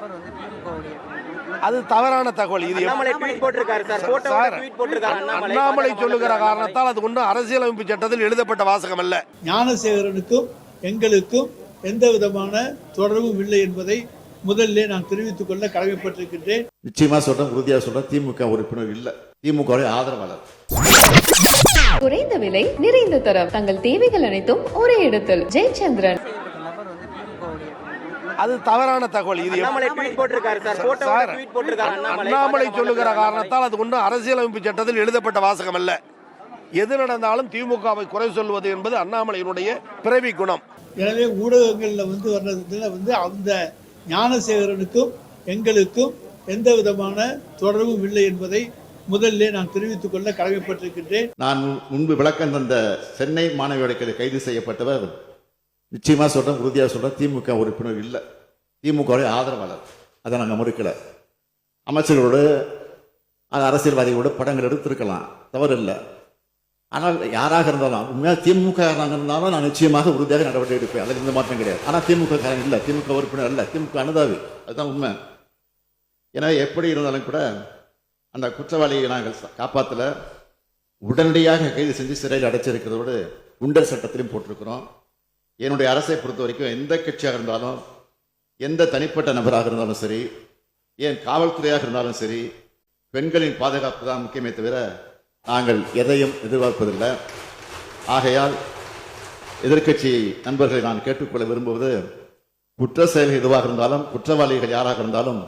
நபர் வந்து திமுகவுடைய அது தவறான தகவல். இது அண்ணாமலை சார். சொல்லுகிற. காரணத்தால் அது ஒன்றும் அரசியலமைப்பு சட்டத்தில் எழுதப்பட்ட வாசகம் அல்ல. ஞானசேகரனுக்கும் எங்களுக்கும் எந்த விதமான தொடர்பும் இல்லை என்பதை முதல்ல நான் தெரிவித்துக் கொள்ள கடமைப்பட்டிருக்கின்றேன். நிச்சயமா சொல்றேன் உறுதியா சொல்றேன். திமுக உறுப்பினர் இல்ல. திமுக ஆதரவாளர். குறைந்த விலை நிறைந்த தரம். தங்கள் தேவைகள் அனைத்தும் ஒரே இடத்தில். ஜெயச்சந்திரன் செய்யப்பட்ட நபர் வந்து திமுகவுடைய அது தவறான தகவல். இது அண்ணாமலை சார். சொல்லுகிற. காரணத்தால் அது ஒன்றும் அரசியலமைப்பு சட்டத்தில் எழுதப்பட்ட வாசகம் அல்ல. எது நடந்தாலும் திமுகவை குறை சொல்வது என்பது அண்ணாமலையினுடைய பிறவி குணம். எனவே ஊடகங்கள்ல வந்து வர்றதுல வந்து அந்த ஞானசேகரனுக்கும் எங்களுக்கும் எந்த விதமான தொடர்பும் இல்லை என்பதை முதல்ல நான் தெரிவித்துக் கொள்ள கடமைப்பட்டிருக்கின்றேன். நான் முன்பு விளக்கம் தந்த சென்னை மாணவியோட கைது செய்யப்பட்டவர் நிச்சயமாக சொல்கிறேன் உறுதியாக சொல்கிறேன் திமுக உறுப்பினர் இல்லை. திமுக ஆதரவாளர். அதை நாங்கள் மறுக்கலை. அமைச்சர்களோடு அது அரசியல்வாதிகளோடு படங்கள் எடுத்திருக்கலாம். தவறு இல்லை. ஆனால் யாராக இருந்தாலும் உண்மையாக திமுக காரணம் இருந்தாலும் நான் நிச்சயமாக உறுதியாக நடவடிக்கை எடுப்பேன். அதில் எந்த மாற்றம் கிடையாது. ஆனால் திமுக காரன் இல்லை. திமுக உறுப்பினர் அல்ல. திமுக அனுதாவி அதுதான் உண்மை. ஏன்னா எப்படி இருந்தாலும் கூட அந்த குற்றவாளியை நாங்கள் காப்பாற்றல உடனடியாக கைது செஞ்சு சிறையில் அடைச்சிருக்கிறதோடு குண்டர் சட்டத்திலையும் போட்டிருக்கிறோம். என்னுடைய அரசை பொறுத்த வரைக்கும் எந்த கட்சியாக இருந்தாலும் எந்த தனிப்பட்ட நபராக இருந்தாலும் சரி ஏன் காவல்துறையாக இருந்தாலும் சரி பெண்களின் பாதுகாப்பு தான் முக்கியமே தவிர நாங்கள் எதையும் எதிர்பார்ப்பதில்லை. ஆகையால் எதிர்க்கட்சி நண்பர்களை நான் கேட்டுக்கொள்ள விரும்புவது குற்ற செயல் எதுவாக இருந்தாலும் குற்றவாளிகள் யாராக இருந்தாலும்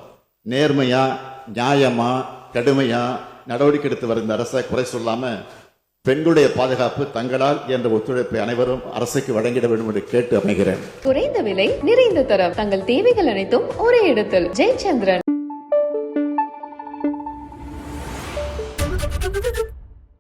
நேர்மையா நியாயமா கடுமையா நடவடிக்கை எடுத்து வருகின்ற அரசை குறை சொல்லாமல் பெண்களுடைய பாதுகாப்பு தங்களால் என்ற ஒத்துழைப்பை அனைவரும் அரசுக்கு வழங்கிட வேண்டும் என்று கேட்டு அமைகிறேன். குறைந்த விலை நிறைந்த தரம். தங்கள் தேவைகள் அனைத்தும் ஒரே இடத்தில். ஜெயச்சந்திரன்.